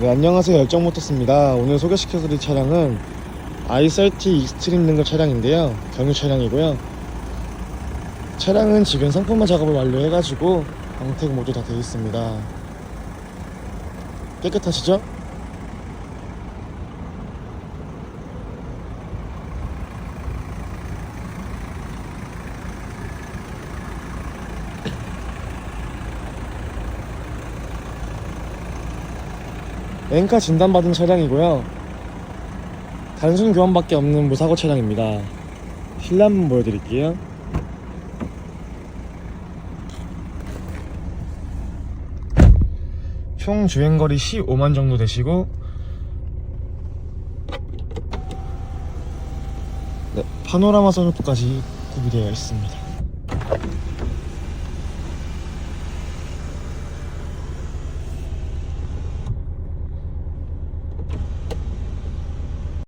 네, 안녕하세요. 열정모터스입니다. 오늘 소개시켜드릴 차량은 i30 익스트림 등급 차량인데요. 경유 차량이고요. 차량은 지금 상품화 작업을 완료해가지고 광택 모두 다 되어 있습니다. 깨끗하시죠? 엔카 진단받은 차량이고요. 단순 교환밖에 없는 무사고 차량입니다. 실내 한번 보여드릴게요. 총 주행거리 15만 정도 되시고 네, 파노라마 선루프까지 구비되어 있습니다.